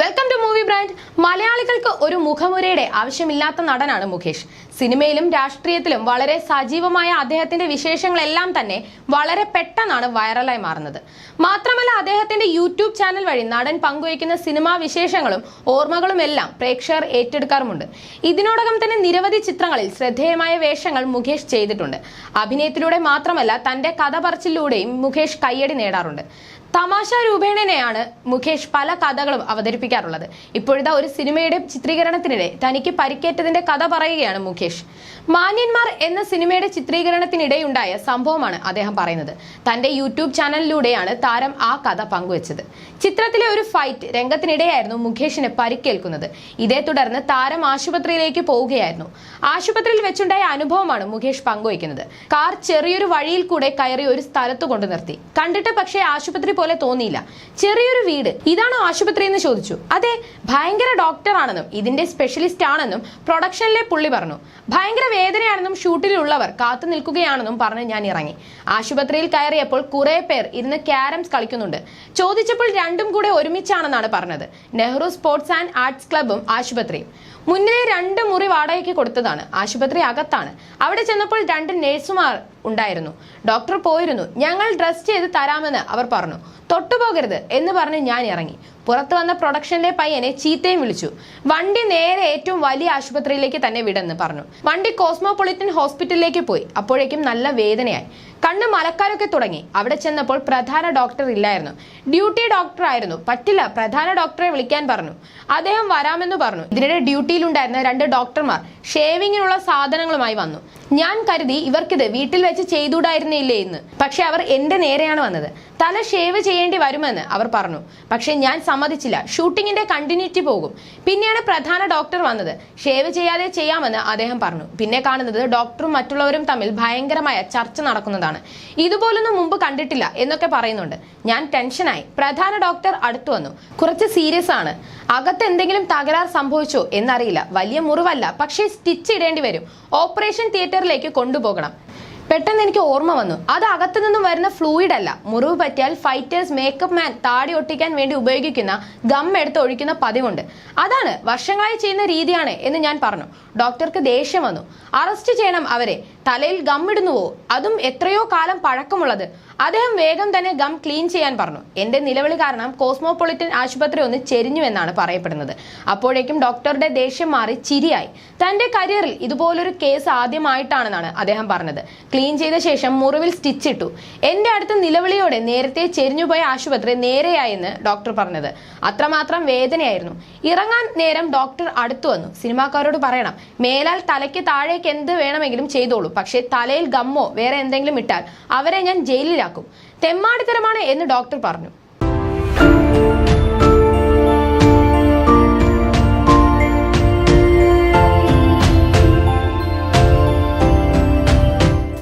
Welcome to movie brand മലയാളികൾക്ക് ഒരു മുഖമുരയുടെ ആവശ്യമില്ലാത്ത നടനാണ് മുകേഷ്. സിനിമയിലും രാഷ്ട്രീയത്തിലും വളരെ സജീവമായ അദ്ദേഹത്തിന്റെ വിശേഷങ്ങളെല്ലാം തന്നെ വളരെ പെട്ടെന്നാണ് വൈറലായി മാറുന്നത്. മാത്രമല്ല അദ്ദേഹത്തിന്റെ യൂട്യൂബ് ചാനൽ വഴി നടൻ പങ്കുവയ്ക്കുന്ന സിനിമാ വിശേഷങ്ങളും ഓർമ്മകളും എല്ലാം പ്രേക്ഷകർ ഏറ്റെടുക്കാറുമുണ്ട്. ഇതിനോടകം തന്നെ നിരവധി ചിത്രങ്ങളിൽ ശ്രദ്ധേയമായ വേഷങ്ങൾ മുകേഷ് ചെയ്തിട്ടുണ്ട്. അഭിനയത്തിലൂടെ മാത്രമല്ല തന്റെ കഥ പറച്ചിലൂടെയും മുകേഷ് കയ്യടി നേടാറുണ്ട്. തമാശ രൂപേണനെയാണ് മുകേഷ് പല കഥകളും അവതരിപ്പിക്കാറുള്ളത്. ഇപ്പോഴത്തെ ഒരു സിനിമയുടെ ചിത്രീകരണത്തിനിടെ തനിക്ക് പരിക്കേറ്റതിന്റെ കഥ പറയുകയാണ് മുകേഷ്. Turkish. മാന്യന്മാർ എന്ന സിനിമയുടെ ചിത്രീകരണത്തിനിടെയുണ്ടായ സംഭവമാണ് അദ്ദേഹം പറയുന്നത്. തന്റെ യൂട്യൂബ് ചാനലിലൂടെയാണ് താരം ആ കഥ പങ്കുവച്ചത്. ചിത്രത്തിലെ ഒരു ഫൈറ്റ് രംഗത്തിനിടെയായിരുന്നു മുകേഷിന് പരിക്കേൽക്കുന്നത്. ഇതേ തുടർന്ന് താരം ആശുപത്രിയിലേക്ക് പോവുകയായിരുന്നു. ആശുപത്രിയിൽ വെച്ചുണ്ടായ അനുഭവമാണ് മുഖേഷ് പങ്കുവയ്ക്കുന്നത്. കാർ ചെറിയൊരു വഴിയിൽ കൂടെ കയറി ഒരു സ്ഥലത്ത് കൊണ്ടു നിർത്തി. കണ്ടിട്ട് പക്ഷേ ആശുപത്രി പോലെ തോന്നിയില്ല. ചെറിയൊരു വീട്. ഇതാണോ ആശുപത്രി എന്ന് ചോദിച്ചു. അതെ ഭയങ്കര ഡോക്ടർ ആണെന്നും ഇതിന്റെ സ്പെഷ്യലിസ്റ്റ് ആണെന്നും പ്രൊഡക്ഷനിലെ പുള്ളി പറഞ്ഞു. ഭയങ്കര വേദനയാണെന്നും ഷൂട്ടിലുള്ളവർ കാത്തു നിൽക്കുകയാണെന്നും പറഞ്ഞ് ഞാൻ ഇറങ്ങി. ആശുപത്രിയിൽ കയറിയപ്പോൾ കുറെ പേർ ഇരുന്ന് ക്യാരംസ് കളിക്കുന്നുണ്ട്. ചോദിച്ചപ്പോൾ രണ്ടും കൂടെ ഒരുമിച്ചാണെന്നാണ് പറഞ്ഞത്. നെഹ്റു സ്പോർട്സ് ആൻഡ് ആർട്സ് ക്ലബും ആശുപത്രിയും. മുന്നിലെ രണ്ട് മുറി വാടകയ്ക്ക് കൊടുത്തതാണ്. ആശുപത്രി അകത്താണ്. അവിടെ ചെന്നപ്പോൾ രണ്ട് നഴ്സുമാർ ഉണ്ടായിരുന്നു. ഡോക്ടർ പോയിരുന്നു. ഞങ്ങൾ ഡ്രസ് ചെയ്ത് തരാമെന്ന് അവർ പറഞ്ഞു. തൊട്ടുപോകരുത് എന്ന് പറഞ്ഞ് ഞാൻ ഇറങ്ങി. പുറത്തു വന്ന പ്രൊഡക്ഷന്റെ പയ്യനെ ചീത്തയും വിളിച്ചു. വണ്ടി നേരെ ഏറ്റവും വലിയ ആശുപത്രിയിലേക്ക് തന്നെ വിടെന്ന് പറഞ്ഞു. വണ്ടി കോസ്മോപൊളിറ്റൻ ഹോസ്പിറ്റലിലേക്ക് പോയി. അപ്പോഴേക്കും നല്ല വേദനയായി. കണ്ണ് മലക്കാരൊക്കെ തുടങ്ങി. അവിടെ ചെന്നപ്പോൾ പ്രധാന ഡോക്ടർ ഇല്ലായിരുന്നു. ഡ്യൂട്ടി ഡോക്ടർ ആയിരുന്നു. പറ്റില്ല പ്രധാന ഡോക്ടറെ വിളിക്കാൻ പറഞ്ഞു. അദ്ദേഹം വരാമെന്ന് പറഞ്ഞു. ഇതിനിടെ ഡ്യൂട്ടിയിലുണ്ടായിരുന്ന രണ്ട് ഡോക്ടർമാർ ഷേവിങ്ങിനുള്ള സാധനങ്ങളുമായി വന്നു. ഞാൻ കരുതി ഇവർക്കിത് വീട്ടിൽ വെച്ച് ചെയ്തുകൂടായിരുന്നില്ലേ എന്ന്. പക്ഷെ അവർ എന്റെ നേരെയാണ് വന്നത്. തല ഷേവ് ചെയ്യേണ്ടി വരുമെന്ന് അവർ പറഞ്ഞു. പക്ഷെ ഞാൻ സമ്മതിച്ചില്ല. ഷൂട്ടിങ്ങിന്റെ കണ്ടിന്യൂറ്റി പോകും. പിന്നെയാണ് പ്രധാന ഡോക്ടർ വന്നത്. ഷേവ് ചെയ്യാതെ ചെയ്യാമെന്ന് അദ്ദേഹം പറഞ്ഞു. പിന്നെ കാണുന്നത് ഡോക്ടറും മറ്റുള്ളവരും തമ്മിൽ ഭയങ്കരമായ ചർച്ച നടക്കുന്നതാണ്. ഇതുപോലൊന്നും മുമ്പ് കണ്ടിട്ടില്ല എന്നൊക്കെ പറയുന്നുണ്ട്. ഞാൻ ടെൻഷനായി. പ്രധാന ഡോക്ടർ അടുത്തു വന്നു. കുറച്ച് സീരിയസ് ആണ്. അകത്ത് എന്തെങ്കിലും തകരാർ സംഭവിച്ചോ എന്നറിയില്ല. വലിയ മുറിവല്ല. പക്ഷേ സ്റ്റിച്ച് ഇടേണ്ടി വരും. ഓപ്പറേഷൻ തിയേറ്ററിലേക്ക് കൊണ്ടുപോകണം. പെട്ടെന്ന് എനിക്ക് ഓർമ്മ വന്നു. അത് അകത്തു നിന്നും വരുന്ന ഫ്ലൂയിഡ് അല്ല. മുറിവ് പറ്റിയാൽ ഫൈറ്റേഴ്സ് മേക്കപ്പ് മാൻ താടി ഒട്ടിക്കാൻ വേണ്ടി ഉപയോഗിക്കുന്ന ഗം എടുത്ത് ഒഴിക്കുന്ന പതിവുണ്ട്. അതാണ് വർഷങ്ങളായി ചെയ്യുന്ന രീതിയാണ് എന്ന് ഞാൻ പറഞ്ഞു. ഡോക്ടർക്ക് ദേഷ്യം വന്നു. അറസ്റ്റ് ചെയ്യണം അവരെ. തലയിൽ ഗം ഇടുന്നുവോ? അതും എത്രയോ കാലം പഴക്കമുള്ളത്. അദ്ദേഹം വേഗം തന്നെ ഗം ക്ലീൻ ചെയ്യാൻ പറഞ്ഞു. എന്റെ നിലവിളി കാരണം കോസ്മോപൊളിറ്റൻ ആശുപത്രി ഒന്ന് ചെരിഞ്ഞു എന്നാണ് പറയപ്പെടുന്നത്. അപ്പോഴേക്കും ഡോക്ടറുടെ ദേഷ്യം മാറി ചിരിയായി. തന്റെ കരിയറിൽ ഇതുപോലൊരു കേസ് ആദ്യമായിട്ടാണെന്നാണ് അദ്ദേഹം പറഞ്ഞത്. ക്ലീൻ ചെയ്ത ശേഷം മുറിവിൽ സ്റ്റിച്ചിട്ടു എന്റെ അടുത്ത് നിലവിളിയോടെ നേരത്തെ ചെരിഞ്ഞുപോയ ആശുപത്രി നേരെയായെന്ന് ഡോക്ടർ പറഞ്ഞത്. അത്രമാത്രം വേദനയായിരുന്നു. ഇറങ്ങാൻ നേരം ഡോക്ടർ അടുത്തു വന്നു. സിനിമാക്കാരോട് പറയണം മേലാൽ തലയ്ക്ക് താഴേക്ക് എന്ത് വേണമെങ്കിലും ചെയ്തോളൂ. പക്ഷേ തലയിൽ ഗമ്മോ വേറെ എന്തെങ്കിലും ഇട്ടാൽ അവരെ ഞാൻ ജയിലിലാക്കും. തെമ്മാടിത്തരമാണ് എന്ന് ഡോക്ടർ പറഞ്ഞു.